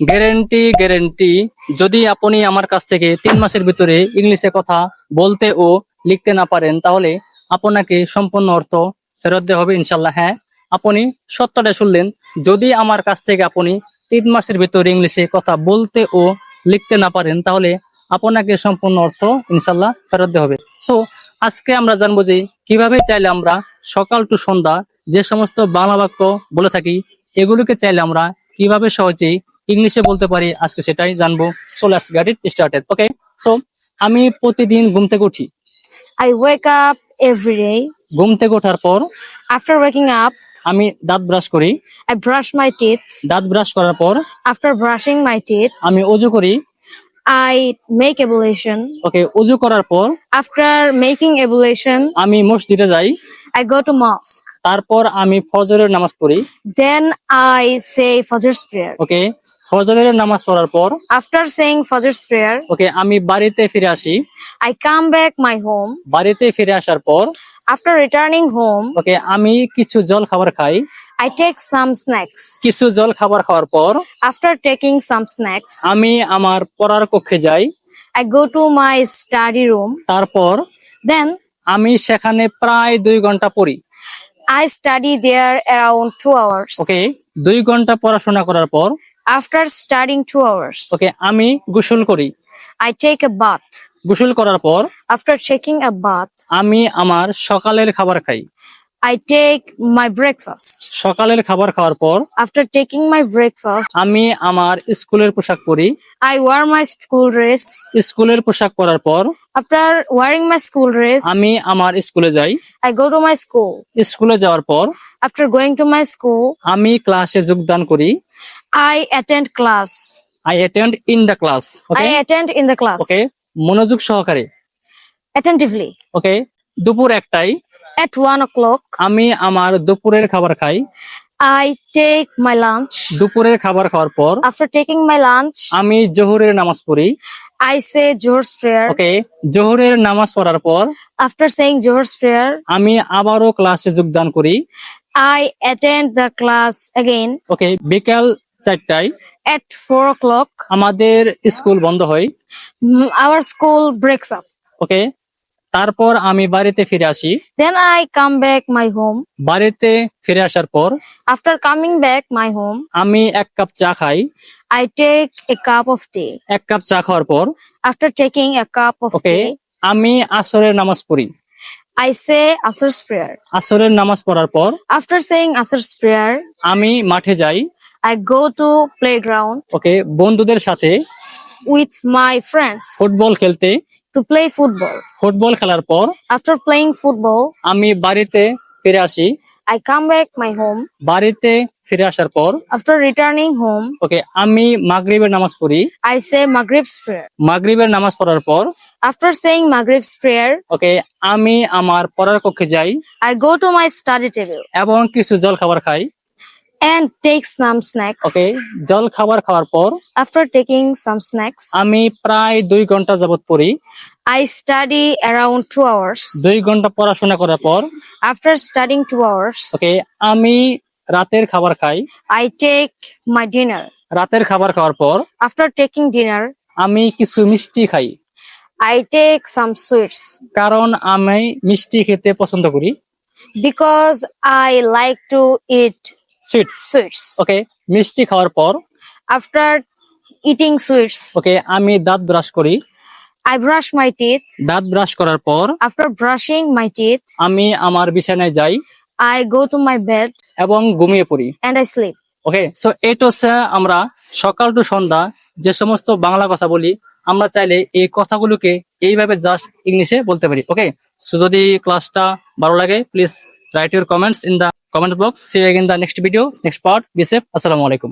Guarantee guarantee. যদি আপনি আমার কাছ থেকে তিন মাসের ভিতরে ইংলিশে কথা বলতে ও লিখতে না পারেন, তাহলে আপনাকে সম্পূর্ণ অর্থ ফেরত দেওয়া হবে ইনশাল্লাহ হ্যাঁ আপনি সত্যটা শুনলেন। যদি আমার কাছ থেকে আপনি তিন মাসের ভিতরে ইংলিশে কথা বলতে ও লিখতে না পারেন, তাহলে আপনাকে সম্পূর্ণ অর্থ ইনশাল্লাহ ফেরত দেওয়া হবে। সো আজকে আমরা জানব যে কীভাবে চাইলে আমরা সকাল টু সন্ধ্যা যে সমস্ত বাংলা বাক্য বলে থাকি, এগুলোকে চাইলে আমরা কীভাবে সহজেই ইংলিশে বলতে পারি আজকে সেটাই জানব। So let's get it started okay so আমি প্রতিদিন ঘুম থেকে উঠি। I wake up every day ঘুম থেকে ওঠার পর আফটার ওয়েকিং আপ আমি দাঁত ব্রাশ করি। আই ব্রাশ মাই টিথ দাঁত ব্রাশ করার পর আফটার ব্রাশিং মাই টিথ আমি ওজু করি। আই মেক এভলিউশন ওকে ওজু করার পর আফটার মেকিং এভলিউশন আমি মসজিদে যাই। আই গো টু মস্ক তারপর আমি ফজরের নামাজ পড়ি। দেন আই সে ফজর প্রেয়ার ওকে ফজরের নামাজ পড়ার পর after saying Fajr's prayer okay আমি বাড়িতে ফিরে আসি। I come back my home বাড়িতে ফিরে আসার পর আফটার রিটার্নিং হোম ওকে আমি কিছু জল খাবার খাই। আই টেক সাম স্ন্যাক্স কিছু জল খাবার খাওয়ার পর আফটার টেকিং সাম স্ন্যাক্স আমি আমার পড়ার কক্ষে যাই। I go to my study room তারপর দেন আমি সেখানে প্রায় দুই ঘণ্টা পড়ি। I study there around two hours okay দুই ঘণ্টা পড়াশোনা করার পর After studying two hours, ওকে আমি গোসল করি I take a bath. গোসল করার পর After taking a bath, আমি আমার সকালের খাবার খাই I take my breakfast. সকালের খাবার খাওয়ার পর After taking my breakfast, আমি আমার স্কুলের পোশাক পরি I wear my school dress. স্কুলের পোশাক পরার পর After wearing my school dress, আমি আমার স্কুলে যাই I go to my school. স্কুলে যাওয়ার পর After going to my school, আমি ক্লাসে যোগদান করি I attend class. I attend in the class okay I attend in the class okay মনোযোগ সহকারে attentively. ওকে দুপুর একটাই At one o'clock, আমি আমার দুপুরের খাবার খাই I take my lunch. দুপুরের খাবার খাওয়ার পর After taking my lunch, আমি জোহরের নামাজ পড়ি I say Johor's prayer. ওকে জোহরের নামাজ পড়ার পর After saying Johor's prayer, আমি আবারও ক্লাসে যোগদান করি I attend the class again ওকে বিকাল চারটায় at four o'clock. আমাদের স্কুল বন্ধ হয় mm, Our school breaks up. ওকে তারপর আমি বাড়িতে ফিরে আসি। Then I come back my home বাড়িতে ফিরে আসার পর after coming back my home আমি এক কাপ চা খাই। I take a cup of tea এক কাপ চা খাওয়ার পর after taking a cup of okay আমি আসরের নামাজ পড়ি। আই সে আসরস প্রেয়ার আসরের নামাজ পড়ার পর আফটার সেইং আসরস প্রেয়ার আমি মাঠে যাই। I go to playground okay বন্ধুদের সাথে উইথ মাই ফ্রেন্ডস ফুটবল খেলতে। টু প্লে ফুটবল ফুটবল খেলার পর আফটার প্লেইং ফুটবল আমি বাড়িতে ফিরে আসি। I come back my home বাড়িতে ফিরে আসার পর আফটার রিটার্নিং হোম ওকে আমি মাগরিবের নামাজ পড়ি। আই সে মাগরিবস প্রেয়ার মাগরিবের নামাজ পড়ার পর after saying Maghrib's prayer okay আমি আমার পড়ার কক্ষে যাই I go to my study table এবং কিছু জল খাবার খাই। And take some snacks. ওকে জল খাবার খাওয়ার পর After taking some snacks, আমি প্রায় দুই ঘণ্টা যাবত পড়ি I study around two hours. দুই ঘণ্টা পড়াশোনা করার পর After studying two hours, ওকে আমি রাতের খাবার খাই I take my dinner. রাতের খাবার খাওয়ার পর After taking dinner, আমি কিছু মিষ্টি খাই I take some sweets কারণ আমি মিষ্টি খেতে পছন্দ করি because I like to eat sweets sweets. Okay মিষ্টি খাওয়ার পর? After eating sweets, ওকে আমি দাঁত ব্রাশ করি। I brush my teeth. দাঁত ব্রাশ করার পর? আফটার ব্রাশিং my teeth, আমি আমার বিছানায় যাই। I go to my bed এবং ঘুমিয়ে পড়ি। And I sleep okay so এটা হচ্ছে আমরা সকাল টু সন্ধ্যা যে সমস্ত বাংলা কথা বলি আমরা চাইলে এই কথাগুলোকে এইভাবে জাস্ট ইংলিশে বলতে পারি। ওকে সো যদি ক্লাসটা ভালো লাগে please write your comments in the comment box see in the next video next part be safe আসসালামু আলাইকুম